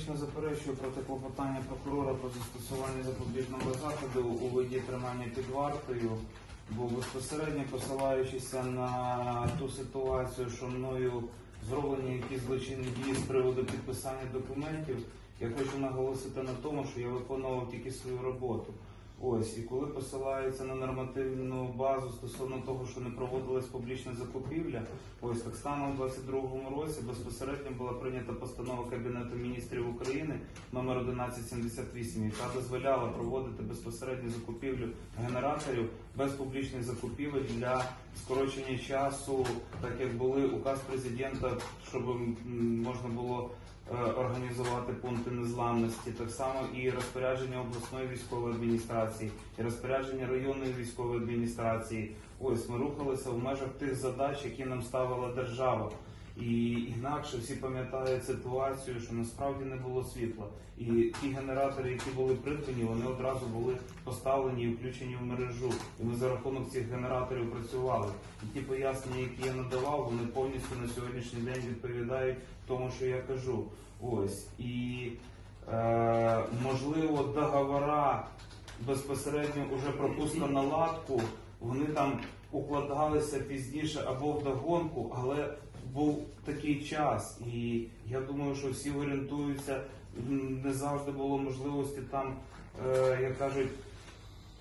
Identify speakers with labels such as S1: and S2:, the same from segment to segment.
S1: Категорично заперечую проти клопотання прокурора про застосування запобіжного заходу у виді тримання під вартою, бо безпосередньо посилаючися на ту ситуацію, що мною зроблені якісь злочинні дії з приводу підписання документів, я хочу наголосити на тому, що я виконував тільки свою роботу. Ось, і коли посилаються на нормативну базу стосовно того, що не проводилась публічна закупівля, ось так станом у 22-му році безпосередньо була прийнята постанова Кабінету міністрів України номер 1178, яка дозволяла проводити безпосередню закупівлю генераторів без публічних закупівель для скорочення часу, так як були указ президента, щоб можна було організувати пункти незламності, так само і розпорядження обласної військової адміністрації, і розпорядження районної військової адміністрації. Ось ми рухалися в межах тих задач, які нам ставила держава. І інакше всі пам'ятають ситуацію, що насправді не було світла. І ті генератори, які були придбані, вони одразу були поставлені і включені в мережу. І ми за рахунок цих генераторів працювали. І ті пояснення, які я надавав, вони повністю на сьогоднішній день відповідають тому, що я кажу. Ось і е, можливо договора безпосередньо уже про пусконаладку, вони там укладалися пізніше або вдогонку, але був такий час, і я думаю, що всі орієнтуються. Не завжди було можливості там, е, як кажуть,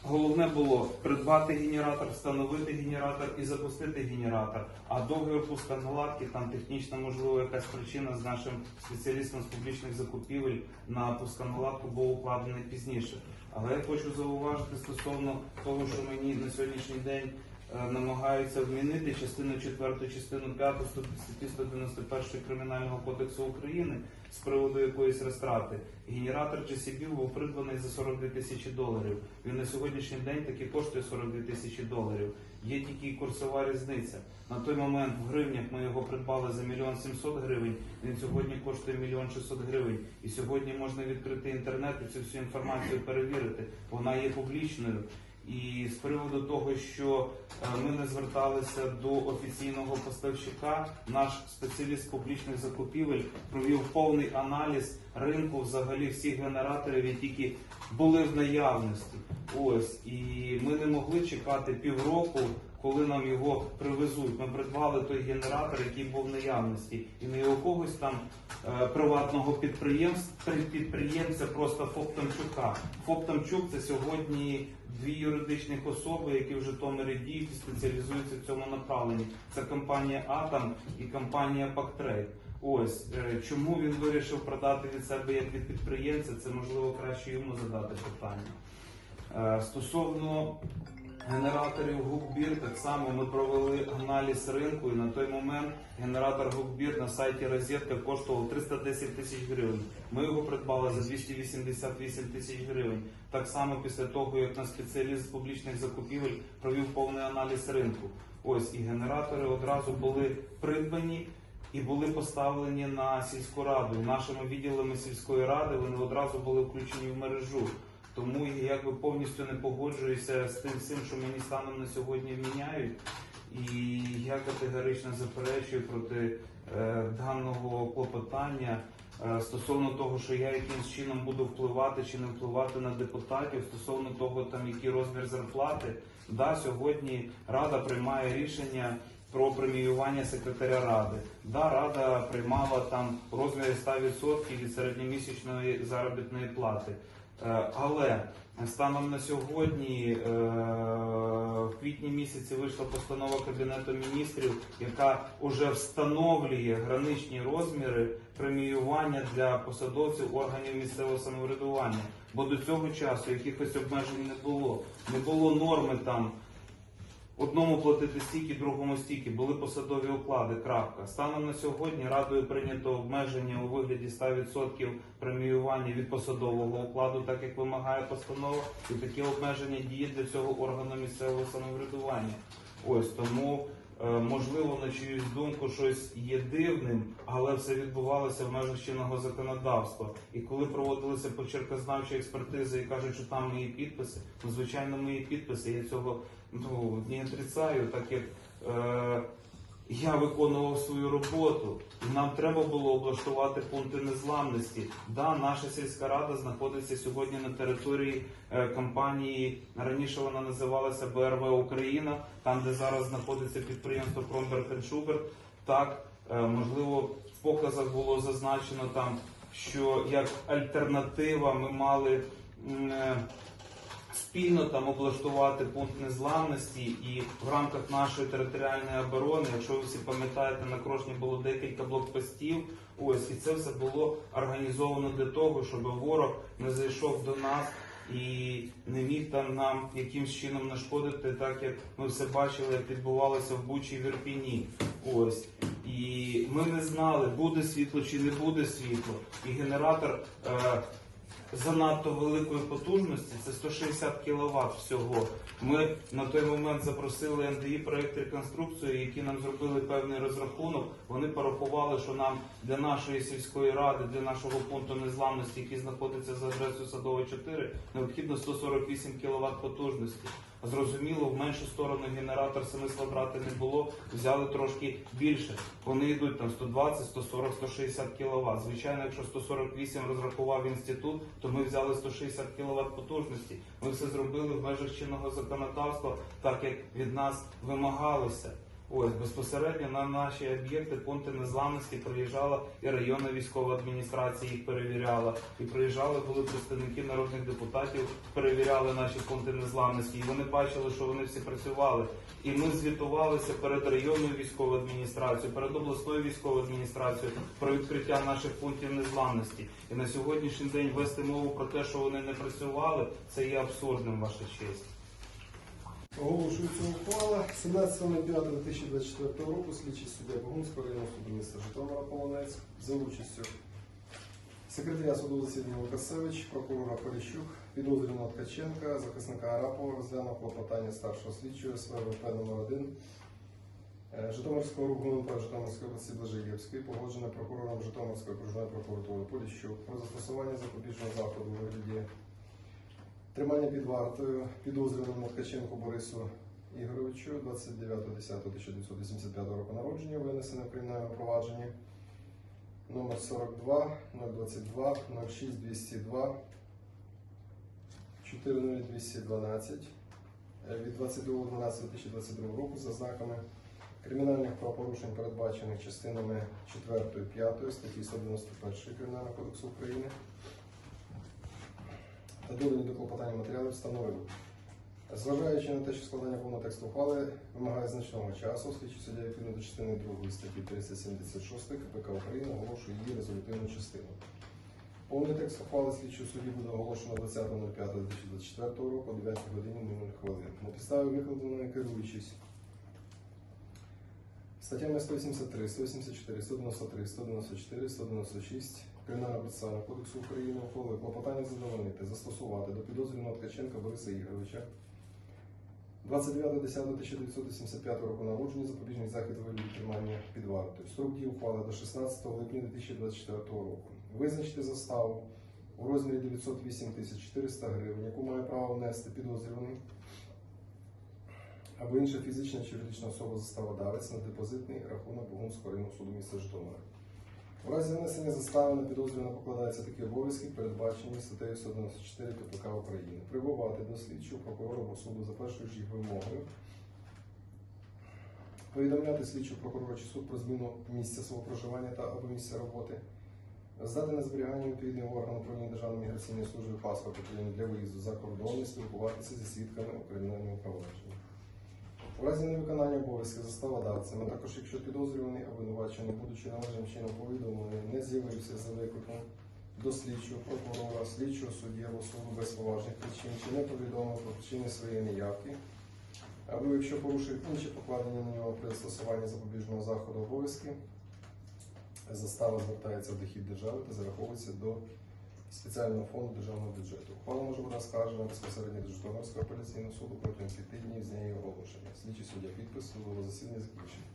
S1: головне було придбати генератор, встановити генератор і запустити генератор. А договір пусконаладки, там технічно можливо якась причина з нашим спеціалістом з публічних закупівель на пусконаладку був укладений пізніше. Але я хочу зауважити стосовно того, що мені на сьогоднішній день намагаються вмінити частину 4, частину 5 статті 191 Кримінального кодексу України з приводу якоїсь розтрати. Генератор GCB був придбаний за 42 тисячі доларів. Він на сьогоднішній день таки коштує 42 тисячі доларів. Є тільки курсова різниця. На той момент в гривнях ми його придбали за мільйон 700 гривень. Він сьогодні коштує мільйон 600 гривень. І сьогодні можна відкрити інтернет і цю всю інформацію перевірити. Вона є публічною. І з приводу того, що е, ми не зверталися до офіційного поставщика, наш спеціаліст публічних закупівель провів повний аналіз ринку взагалі всіх генераторів, які були в наявності. Ось і ми не могли чекати півроку, коли нам його привезуть. Ми придбали той генератор, який був в наявності, і не у когось там е, приватного підприємства підприємця, просто ФОП Тамчука. ФОП Тамчук це сьогодні дві юридичних особи, які в Житомирі діють і спеціалізуються в цьому направленні. Це компанія Атом і компанія Пактрейд. Ось е, чому він вирішив продати від себе як від підприємця, це можливо краще йому задати питання. Е, Стосовно генераторів Гукбір, так само ми провели аналіз ринку, і на той момент генератор Гукбір на сайті Розетка коштував 310 тисяч гривень. Ми його придбали за 288 тисяч гривень. Так само після того, як наш спеціаліст публічних закупівель провів повний аналіз ринку. Ось і генератори одразу були придбані. І були поставлені на сільську раду. Нашими відділами сільської ради вони одразу були включені в мережу. Тому я повністю не погоджуюся з тим всім, що мені станом на сьогодні вміняють. І я категорично заперечую проти е, даного клопотання е, стосовно того, що я якимсь чином буду впливати чи не впливати на депутатів, стосовно того, там який розмір зарплати. Да, сьогодні рада приймає рішення про преміювання секретаря ради. Да, рада приймала там в розмірі 100% від середньомісячної заробітної плати. Е, Але станом на сьогодні, е, в квітні місяці вийшла постанова Кабінету міністрів, яка вже встановлює граничні розміри преміювання для посадовців органів місцевого самоврядування. Бо до цього часу якихось обмежень не було. Не було норми там. Одному платити стільки, другому стільки, були посадові оклади. Крапка. Станом на сьогодні радою прийнято обмеження у вигляді 100% преміювання від посадового окладу, так як вимагає постанова, і такі обмеження діє для цього органу місцевого самоврядування. Ось тому. Е, Можливо, на чиюсь думку щось є дивним, але все відбувалося в межах чинного законодавства. І коли проводилися почеркознавчі експертизи і кажуть, що там мої підписи, ну звичайно, мої підписи. Я цього ну, не отрицаю, так як е, я виконував свою роботу, і нам треба було облаштувати пункти незламності. Да, наша сільська рада знаходиться сьогодні на території е, компанії. Раніше вона називалася БРВ Україна, там де зараз знаходиться підприємство Шуберт. Так, е, можливо, в показах було зазначено там, що як альтернатива ми мали. е, спільно там облаштувати пункт незламності і в рамках нашої територіальної оборони, якщо ви всі пам'ятаєте, на Крошні було декілька блокпостів. Ось і це все було організовано для того, щоб ворог не зайшов до нас і не міг там нам якимсь чином нашкодити, так як ми все бачили, як відбувалося в Бучі і в Ось і ми не знали, буде світло чи не буде світло. І генератор. Е, занадто великої потужності, це 160 кВт всього. Ми на той момент запросили НДІ проект реконструкцію, які нам зробили певний розрахунок. Вони порахували, що нам для нашої сільської ради, для нашого пункту незламності, який знаходиться за адресою Садова 4, необхідно 148 кВт потужності. Зрозуміло, в меншу сторону генератор смисла брати не було, взяли трошки більше. Вони йдуть там 120, 140, 160 кВт. Звичайно, якщо 148 розрахував інститут, то ми взяли 160 кВт потужності. Ми все зробили в межах чинного законодавства, так як від нас вимагалося. Ось безпосередньо на наші об'єкти, пункти незламності приїжджала і районна військова адміністрація їх перевіряла. І приїжджали були представники народних депутатів, перевіряли наші пункти незламності. І вони бачили, що вони всі працювали. І ми звітувалися перед районною військовою адміністрацією, перед обласною військовою адміністрацією про відкриття наших пунктів незламності. І на сьогоднішній день вести мову про те, що вони не працювали, це є абсурдним, ваша честь.
S2: Оголошується ухвала. 17.05.2024 року слідчий суддя Богунського районного суду міста Житомира Полонець за участю секретаря суду засідання Лукасевич, прокурора Поліщук, підозрюваного Ткаченка, захисника Арапова розглянув клопотання старшого слідчого СВВП номер 1 е, Житомирського РУГУНП Житомирської області Блажигівської, погоджене прокурором Житомирської окружної прокуратури Поліщук про застосування запобіжного заходу у вигляді Тримання під вартою підозрюваному Ткаченку Борису Ігоровичу 29.10.1985 року народження, винесене в кримінальному провадженні. Номер 42 022 06 202 40212 е, від 22.12.2022 року за знаками кримінальних правопорушень, передбачених частинами 4 і 5 статті 191 Кримінального кодексу України додані до клопотання матеріалів встановив. Зважаючи на те, що складання повного тексту ухвали вимагає значного часу, слідчий суддя відповідно до частини 2 статті 376 КПК України оголошує її резолютивну частину. Повний текст ухвали слідчого судді буде оголошено 20.05.2024 року о 9 годині 00 хвилин. На підставі викладеної керуючись статтями 183, 184, 193, 194, 196 Кримінального процесуального кодексу України ухвалили клопотання задовольнити, застосувати до підозрюваного Ткаченка Бориса Ігоровича 29.10.1985 року народження запобіжний захід вигляді тримання під вартою. Строк дії ухвали до 16 липня 2024 року. Визначити заставу у розмірі 908 400 гривень, яку має право внести підозрюваний або інша фізична чи юридична особа заставодавець на депозитний рахунок Богунського районного суду міста Житомира. У разі внесення застави на підозрюваного покладаються такі обов'язки, передбачені статтею 194 КПК України. Прибувати до слідчого прокурора або суду за першою ж їх вимогою. Повідомляти слідчого прокурора чи суд про зміну місця свого проживання та або місця роботи. Здати на зберігання відповідного органу управління Державної міграційної служби паспорт України для виїзду за кордон і спілкуватися зі свідками у кримінальному провадженні. У разі невиконання обов'язків заставодавцями, також якщо підозрюваний обвинувачений, будучи належним чином повідомлений, не з'явився за викликом до слідчого прокурора, слідчого судді або суду без поважних причин, чи не повідомив про причини своєї неявки, або якщо порушив інші покладені на нього при застосуванні запобіжного заходу обов'язки, застава звертається в дохід держави та зараховується до спеціального фонду державного бюджету. Ухвала може бути оскаржена безпосередньо до Житомирського апеляційного суду протягом п'яти днів з неї оголошення. Слідчий суддя підпис судового засідання закінчено.